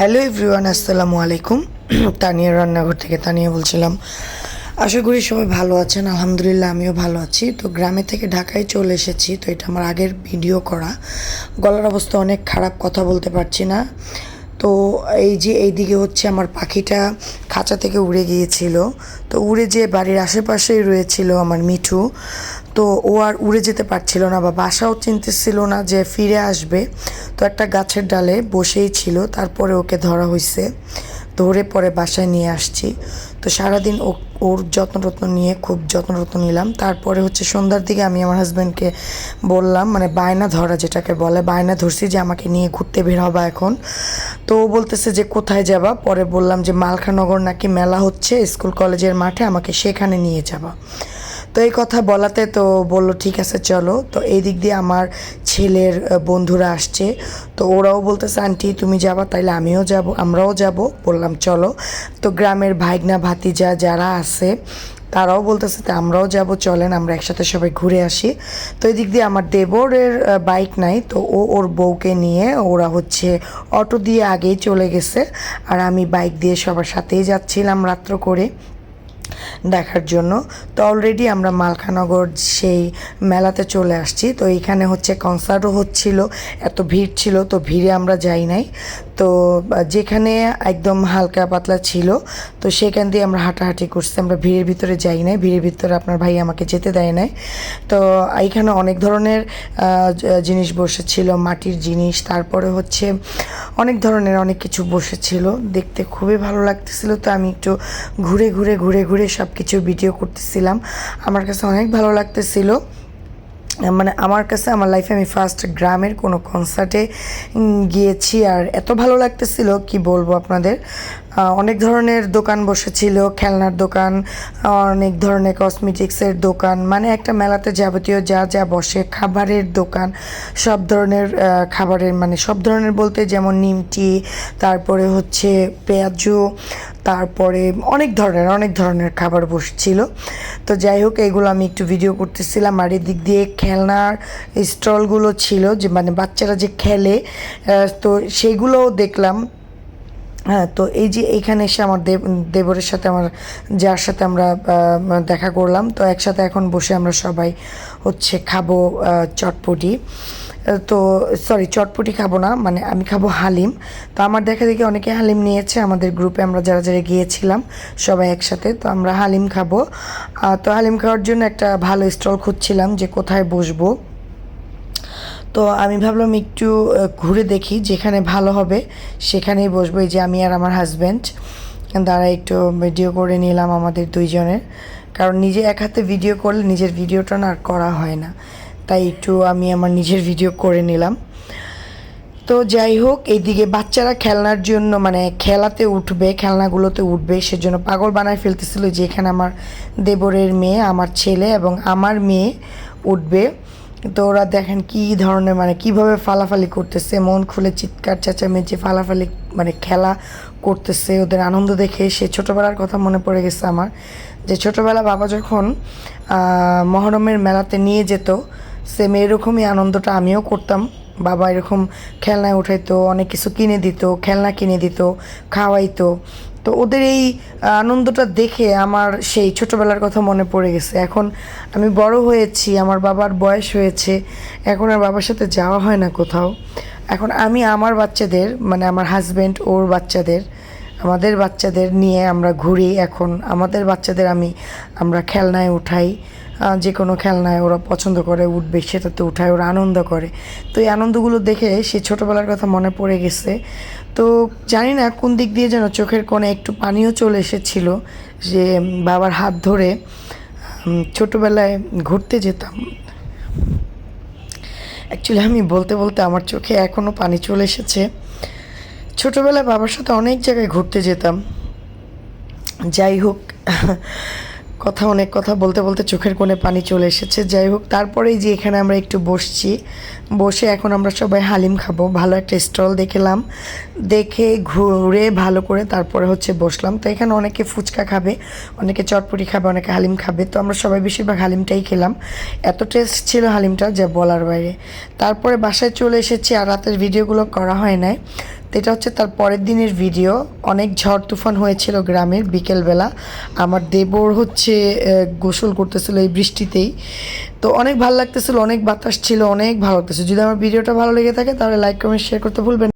Hello everyone, আসসালামু আলাইকুম। তানিয়া রান্নাঘর থেকে তানিয়া বলছিলাম। আশা করি সবাই ভালো আছেন, আলহামদুলিল্লাহ আমিও ভালো আছি। তো গ্রামে থেকে ঢাকায় চলে এসেছি, তো এটা আমার আগের ভিডিও করা। গলার অবস্থা অনেক খারাপ, কথা বলতে পারছি না। তো এই যে এইদিকে হচ্ছে আমার পাখিটা খাঁচা থেকে উড়ে গিয়েছিল। তো উড়ে যে বাড়ির আশেপাশেই রয়েছিল আমার মিঠু। তো ও আর উড়ে যেতে পারছিল না বা বাসাও চিনতেছিল না যে ফিরে আসবে। তো একটা গাছের ডালে বসেই ছিল, তারপরে ওকে ধরা হয়েছে ধরে পরে বাসায় নিয়ে আসছি। তো সারাদিন ও, ওর যত্ন টত্ন নিয়ে খুব যত্ন টত্ন নিলাম। তারপরে হচ্ছে সন্ধ্যার দিকে আমি আমার হাজব্যান্ডকে বললাম মানে বায়না ধরা যেটাকে বলে, বায়না ধরছি যে আমাকে নিয়ে ঘুরতে বের হবা এখন। তো ও বলতেছে যে কোথায় যাবা? পরে বললাম যে মালখানগর নাকি মেলা হচ্ছে, স্কুল কলেজের মাঠে আমাকে সেখানে নিয়ে যাবা। তো এই কথা বলাতে তো বলল, ঠিক আছে, চলো। তো এই দিক দিয়ে আমার ছেলের বন্ধুরা আসছে। তো ওরাও বলতেছে, আন্টি, তুমি যাবা, তাইলে আমিও যাব, আমরাও যাব। বললাম, চলো। তো গ্রামের ভাইগনা ভাতিজা যারা আছে, তারাও বলতেছে তো আমরাও যাব, চলেন, আমরা একসাথে সবাই ঘুরে আসি। তো এই দিক দিয়ে আমার দেবরের বাইক নাই, তো ও ওর বউকে নিয়ে ওরা হচ্ছে অটো দিয়ে আগেই চলে গেছে। আর আমি বাইক দিয়ে সবার সাথেই যাচ্ছিলাম রাত্র করে। দেখার জন্য। তো অলরেডি আমরা মালখানগর সেই মেলাতে চলে আসছি। তো এইখানে হচ্ছে কনসার্টও হচ্ছিল, এত ভিড় ছিল, তো ভিড়ে আমরা যাই নাই। তো যেখানে একদম হালকা পাতলা ছিল, তো সেখান দিয়ে আমরা হাঁটাহাঁটি করছি। আমরা ভিড়ের ভিতরে যাই নাই, ভিড়ের ভিতরে আপনার ভাই আমাকে যেতে দেয় নাই। তো এইখানে অনেক ধরনের জিনিস বসেছিল, মাটির জিনিস, তারপরে হচ্ছে অনেক ধরনের অনেক কিছু বসেছিল। দেখতে খুবই ভালো লাগতেছিল, তো আমি একটু ঘুরে ঘুরে ঘুরে ঘুরে সব কিছু ভিডিও করতেছিলাম। আমার কাছে অনেক ভালো লাগতেছিল। মানে আমার কাছে, আমার লাইফে আমি ফার্স্ট গ্রামের কোনো কনসার্টে গিয়েছি আর এত ভালো লাগতেছিল, কি বলব আপনাদের? অনেক ধরনের দোকান বসেছিল, খেলনার দোকান, অনেক ধরনের কসমেটিক্সের দোকান মানে একটা মেলাতে যাবতীয় যা যা বসে, খাবারের দোকান, সব ধরনের খাবারের মানে সব ধরনের বলতে যেমন নিমটি তারপরে হচ্ছে পেঁয়াজু, তারপরে অনেক ধরনের অনেক ধরনের খাবার বসছিল। তো যাই হোক, এগুলো আমি একটু ভিডিও করতেছিলাম, আর এদিক দিয়ে খেলনার স্টলগুলো ছিল, যে মানে বাচ্চারা যে খেলে তো সেগুলোও দেখলাম। হ্যাঁ তো এই যে এইখানে এসে আমার দেব, দেবরের সাথে আমার, যার সাথে আমরা দেখা করলাম, তো একসাথে এখন বসে আমরা সবাই হচ্ছে খাব চটপটি। তো সরি চটপটি খাব না মানে আমি খাব হালিম। তো আমার দেখা দেখি অনেকে হালিম নিয়েছে, আমাদের গ্রুপে আমরা যারা যারা গিয়েছিলাম সবাই একসাথে, তো আমরা হালিম খাব। তো হালিম খাওয়ার জন্য একটা ভালো স্টল খুঁজছিলাম যে কোথায় বসবো। তো আমি ভাবলাম একটু ঘুরে দেখি যেখানে ভালো হবে, সেখানেই বসবো। যে আমি আর আমার হাজব্যান্ড দ্বারা একটু ভিডিও করে নিলাম আমাদের দুইজনের। কারণ নিজে এক হাতে ভিডিও করলে নিজের ভিডিওটা না আর করা হয় না। তাই একটু আমি আমার নিজের ভিডিও করে নিলাম। তো যাই হোক, এইদিকে বাচ্চারা খেলনার জন্য মানে খেলাতে উঠবে, খেলনাগুলোতে উঠবে, সেজন্য পাগল বানায় ফেলতেছিল যে এখানে আমার দেবরের মেয়ে, আমার ছেলে এবং আমার মেয়ে উঠবে। তো ওরা দেখেন কি ধরনের মানে কীভাবে ফালাফালি করতেছে, মন খুলে চিৎকার, চেঁচামেচি, ফালাফালি মানে খেলা করতেছে, ওদের আনন্দ দেখে। সে ছোটোবেলার কথা মনে পড়ে গেছে আমার, যে ছোটোবেলা বাবা যখন মহরমের মেলাতে নিয়ে যেত সেম এরকমই আনন্দটা আমিও করতাম। বাবা এরকম খেলনায় উঠাইতো, অনেক কিছু কিনে দিত, খেলনা কিনে দিত, খাওয়াইতো। তো ওদের এই আনন্দটা দেখে আমার সেই ছোটোবেলার কথা মনে পড়ে গেছে। এখন আমি বড় হয়েছি, আমার বাবার বয়স হয়েছে, এখন আর বাবার সাথে যাওয়া হয় না কোথাও। এখন আমি আমার বাচ্চাদের মানে আমার হাজব্যান্ড ওর বাচ্চাদের আমাদের বাচ্চাদের নিয়ে আমরা ঘুরি। এখন আমাদের বাচ্চাদের আমি, আমরা খেলনায় উঠাই। যে কোনো খেলনায় ওরা পছন্দ করে, উঠবে, সেটাতে উঠায়, ওরা আনন্দ করে। তো এই আনন্দগুলো দেখে সে ছোটোবেলার কথা মনে পড়ে গেছে। তো জানি না কোন দিক দিয়ে যেন চোখের কোণে একটু পানিও চলে এসেছিল যে, বাবার হাত ধরে ছোটোবেলায় ঘুরতে যেতাম। অ্যাকচুয়ালি আমি বলতে বলতে আমার চোখে এখনও পানি চলে এসেছে। ছোটোবেলায় বাবার সাথে অনেক জায়গায় ঘুরতে যেতাম। যাই হোক, কথা অনেক কথা বলতে বলতে চোখের কোণে পানি চলে এসেছে। যাই হোক, তারপরেই যে এখানে আমরা একটু বসছি, বসে এখন আমরা সবাই হালিম খাব। ভালো একটা স্টল দেখলাম। দেখে, ঘুরে, ভালো করে তারপরে হচ্ছে বসলাম। তো এখানে অনেকে ফুচকা খাবে, অনেকে চটপটি খাবে, অনেকে হালিম খাবে। তো আমরা সবাই বেশিরভাগ হালিমটাই খেলাম। এত টেস্ট ছিল হালিমটা, যা বলার বাইরে। তারপরে বাসায় চলে এসেছি আর রাতের ভিডিওগুলো করা হয় নাই। এটা হচ্ছে তার পরের দিনের ভিডিও। অনেক ঝড় তুফান হয়েছিল গ্রামের বিকেলবেলা। আমার দেবর হচ্ছে গোসল করতেছিল এই বৃষ্টিতেই। তো অনেক ভালো লাগতেছিল, অনেক বাতাস ছিল, অনেক ভালো লাগতেছিল যদি আমার ভিডিওটা ভালো লেগে থাকে তাহলে লাইক কমেন্ট শেয়ার করতে ভুলবেন।